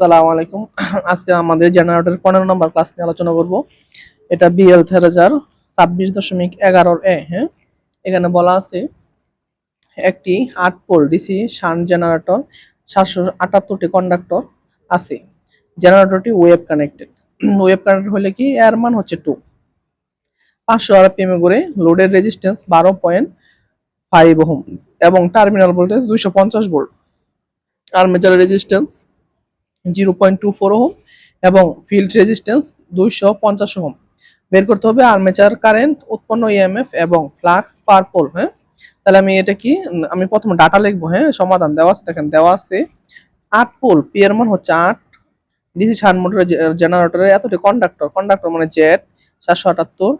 আসসালামু আলাইকুম। আজকে আমাদের জেনারেটর পনেরো নম্বর ক্লাস নিয়ে আলোচনা করব। এটা বিএল থেরেজার ছাব্বিশ দশমিক এগারোর এ হ্যাঁ? এখানে বলা আছে, একটি আট পোল ডিসি শান্ট জেনারেটর সাতশো আটাত্তরটি কন্ডাক্টর আছে। জেনারেটরটি ওয়েব কানেক্টেড ওয়েব কানেক্টেড হলে কি? এর মান হচ্ছে টু পাঁচশো আরপিএম করে লোডের রেজিস্ট্যান্স বারো পয়েন্ট ফাইভ হোম এবং টার্মিনাল ভোল্টেজ দুইশো পঞ্চাশ volt armature resistance zero point two four ohm এবং ফিল্ড রেজিস্ট্যান্স দুইশো পঞ্চাশ ওহম। বের করতে হবে আর্মেচার কারেন্ট, উৎপন্ন ইএমএফ এবং ফ্লাক্স পার পোল হ্যাঁ? তাহলে আমি এটা কি, আমি প্রথমে ডাটা লিখব হ্যাঁ? সমাধান দেওয়া আছে, দেখেন দেওয়া আছে। আট পোল পি এর মান হচ্ছে আট। ডিসি ছান মোটরের জেনারেটরে এতটি কন্ডাক্টর কন্ডাক্টর মানে জেট সাতশো আটাত্তর।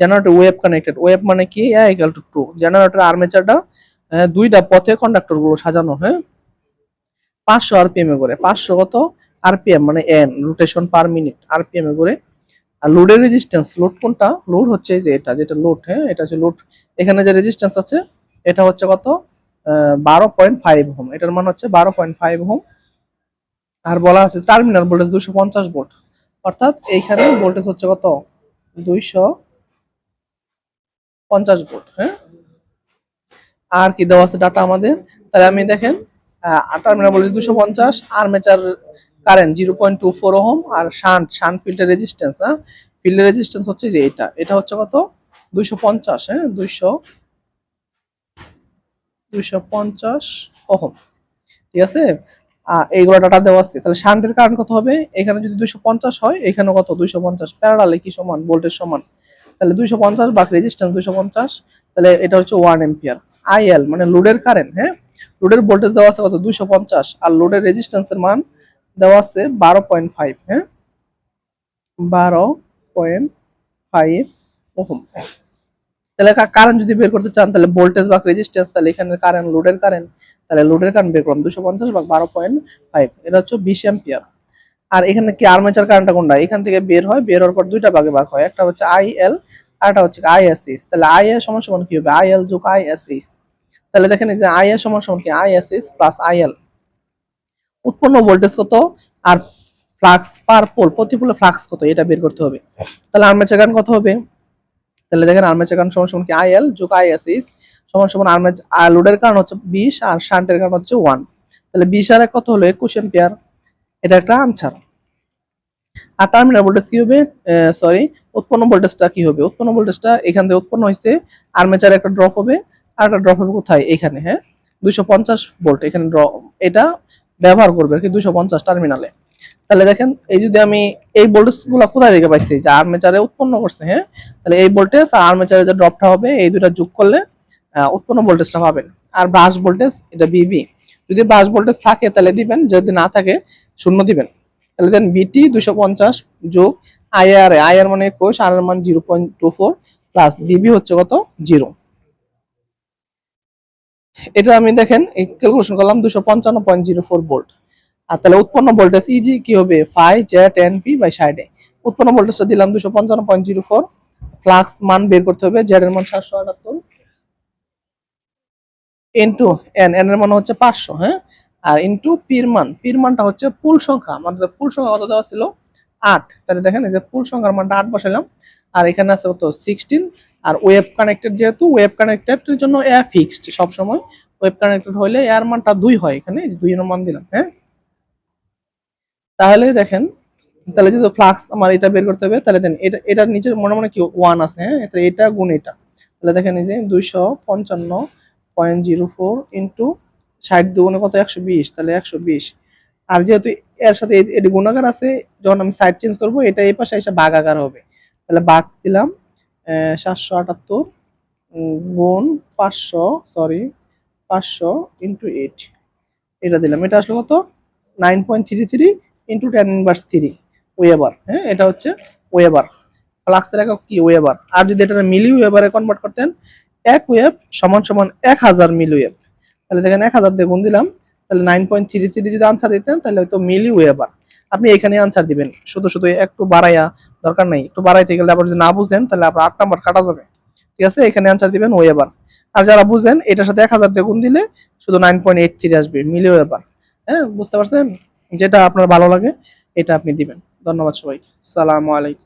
জেনারেটর ওয়েব কানেক্টেড ওয়েব মানে কি? ইকুয়াল টু টু জেনারেটর আর্মেচারটা দুইটা পথে কন্ডাক্টরগুলো সাজানো হ্যাঁ? পাঁচশো আরপিএম এ করে, পাঁচশো কত? আরপিএম মানে N rotation per minute RPM এ করে। আর লোডের রেজিস্ট্যান্স লোড কোনটা? লোড হচ্ছে যে এটা, যেটা লোড হ্যাঁ? এটা হচ্ছে লোড এখানে যে রেজিস্ট্যান্স আছে, এটা হচ্ছে কত? বারো পয়েন্ট ফাইভ হোম এটার মান হচ্ছে বারো পয়েন্ট ফাইভ হোম আর বলা আছে টার্মিনাল ভোল্টেজ দুশো পঞ্চাশ ভোল্ট অর্থাৎ এইখানে ভোল্টেজ হচ্ছে কত? দুইশো পঞ্চাশ ভোল্ট হ্যাঁ? আর কি দেওয়া আছে ডাটা আমাদের? তাহলে আমি দেখেন টার্মিনাল ভোল্টেজ দুশো পঞ্চাশ armature current zero point two four ohm, আর শান্ট শান্ট ফিল্ডের রেজিস্ট্যান্স হ্যাঁ? ফিল্ডের রেজিস্ট্যান্স হচ্ছে যে এটা। এটা হচ্ছে কত? দুইশো পঞ্চাশ হ্যাঁ? দুইশো দুইশো পঞ্চাশ ওহম। ঠিক আছে? এইগুলো ডাটা দেওয়া আছে। তাহলে শান্টের কারেন্ট কত হবে? এখানে যদি দুইশো পঞ্চাশ হয় এখানে কত? দুইশো পঞ্চাশ। প্যারালালে কি সমান? ভোল্টেজ সমান। তাহলে দুইশো পঞ্চাশ বা রেজিস্ট্যান্স দুইশো পঞ্চাশ। তাহলে এটা হচ্ছে ওয়ান এম্পিয়ার আইএল মানে লোডের কারেন্ট হ্যাঁ? লোডের ভোল্টেজ দেওয়া আছে কত? দুইশো পঞ্চাশ। আর লোডের রেজিস্ট্যান্সের মান দেওয়া আছে বারো পয়েন্ট ফাইভ হ্যাঁ? বারো পয়েন্ট ফাইভ ওহম। তাহলে কারেন্ট যদি বের করতে চান, তাহলে ভোল্টেজ বা রেজিস্ট্যান্স তাহলে এখানে কারেন্ট লোডের কারেন্ট তাহলে লোডের কারেন্ট বের করলাম দুশো পঞ্চাশ বা বারো পয়েন্ট ফাইভ এটা হচ্ছে বিশ অ্যাম্পিয়ার আর এখানে কি আর্মেচার কারেন্টটা কোনটা? এখান থেকে বের হয়, বের হওয়ার পর দুইটা ভাগে ভাগ হয়। একটা হচ্ছে আই এল আর একটা হচ্ছে আই এস এইচ তাহলে আই এর সমান সমান কি হবে? আই এল যোগ আই এস এইচ তাহলে দেখেন এই যে আই এর সমান সমান কি? I S H plus I L উৎপন্ন ভোল্টেজ কত? আর ফ্লাক্স পার পোল প্রতি পোলে ফ্লাক্স কত? এটা বের করতে হবে। তাহলে আর্মেচার কারেন্ট কত হবে? তাহলে দেখেন আর্মেচার কারেন্ট সমান সমান কি? আই এল যোগ আই এস এইচ সমান সমান আর্মেচার লোডের কারণ হচ্ছে বিশ, আর শান্টের কারণ হচ্ছে ওয়ান তাহলে বিশ আর এক কত হলো? একুশ এম্পিয়ার এটা একটা আনসার আর টার্মিনাল ভোল্টেজ কি হবে? সরি উৎপন্ন ভোল্টেজটা কি হবে? উৎপন্ন ভোল্টেজটা এখান থেকে উৎপন্ন হয়েছে আর্মেচারে একটা ড্রপ হবে। আর একটা ড্রপ হবে কোথায়? এখানে হ্যাঁ? দুইশো পঞ্চাশ ভোল্ট এখানে ড্রপ এটা ব্যবহার করবে আর কি দুইশো পঞ্চাশ টার্মিনালে তাহলে দেখেন, এই যদি আমি এই ভোল্টেজগুলা কোথায় থেকে পাইছি? যে আর্মেচারে উৎপন্ন করছে হ্যাঁ? তাহলে এই ভোল্টেজ আর আর্মেচারে যে ড্রপটা হবে, এই দুটা যোগ করলে উৎপন্ন ভোল্টেজটা পাবেন। আর ব্রাশ ভোল্টেজ এটা বিবি যদি ব্রাশ ভোল্টেজ থাকে, তাহলে দিবেন, যদি না থাকে, শূন্য দিবেন। তাহলে দেন বিটি দুশো পঞ্চাশ যোগ আইআর আইআর মানে একুশ আর মান zero point two four plus বিবি হচ্ছে কত? জিরো এটা আমি দেখেন ক্যালকুলেশন করলাম দুশো পঞ্চান্ন পয়েন্ট জিরো ফোর ভোল্ট আর তাহলে উৎপন্ন ভোল্টেজ ইজি কি হবে? Phi Z N P by সাইডে উৎপন্ন ভোল্টেজটা দিলাম দুশো পঞ্চান্ন পয়েন্ট জিরো ফোর। ফ্লাক্স মান বের করতে হবে জেড এর মান সাতশো আটাত্তর। ইন্টু এন এন এর মান হচ্ছে পাঁচশো হ্যাঁ? আর ইন্টু পির মান পির মানটা হচ্ছে পুল সংখ্যা। আমাদের পুল সংখ্যা কত দেওয়া ছিল? আট। তাহলে দেখেন এই যে পুল সংখ্যার মানটা আট বসালাম আর এখানে আছে কত? সিক্সটিন আর ওয়েব কানেক্টেড যেহেতু ওয়েব কানেক্টেডের জন্য এ ফিক্সড সবসময়। ওয়েব কানেক্টেড হলে এর মানটা দুই হয় এখানে দুই মান দিলাম হ্যাঁ? তাহলে দেখেন, তাহলে যদি ফ্লাক্স আমার এটা বের করতে হবে, তাহলে দেন এটা, এটার নিচে মনে মনে কি ওয়ান আছে হ্যাঁ? এটা গুণ এটা। তাহলে দেখেন এই যে দুইশো পঞ্চান্ন পয়েন্ট জিরো ফোর ইন্টু ষাট দুগুণে কত? একশো বিশ। তাহলে একশো বিশ। আর যেহেতু এর সাথে এটি গুণাকার আছে, যখন আমি সাইড চেঞ্জ করব, এটা এই পাশে এসে ভাগাকার হবে। তাহলে বাঘ দিলাম সাতশো আটাত্তর গুণ পাঁচশো সরি পাঁচশো ইন্টু এইট এটা দিলাম। এটা আসলে কত? Nine point three three into ten inverse three weber হ্যাঁ এটা হচ্ছে ওয়েবার ফ্লাক্সের একক কি? ওয়েবার আর যদি এটা মিলি ওয়েবারে কনভার্ট করতেন, এক ওয়েব সমান সমান এক হাজার মিলি ওয়েব তাহলে দেখেন এক হাজার দিয়ে গুণ দিলাম তাহলে নাইন পয়েন্ট থ্রি থ্রি যদি আনসার দিতেন, তাহলে হয়তো মিলি ওয়েবার আপনি এখানে আনসার দিবেন। শুধু শুধু একটু বাড়াইয়া দরকার নেই। একটু বাড়াইতে গেলে আবার যদি না বুঝেন, তাহলে আপনার আট নাম্বার কাটা যাবে। ঠিক আছে? এখানে আনসার দিবেন ওয়েবার আর যারা বুঝেন, এটার সাথে এক হাজার গুণ দিলে শুধু নাইন পয়েন্ট এইট থ্রি আসবে, মিলি ওয়েবার হ্যাঁ বুঝতে পারছেন? যেটা আপনার ভালো লাগে, এটা আপনি দিবেন। ধন্যবাদ সবাইকে। সালামু আলাইকুম।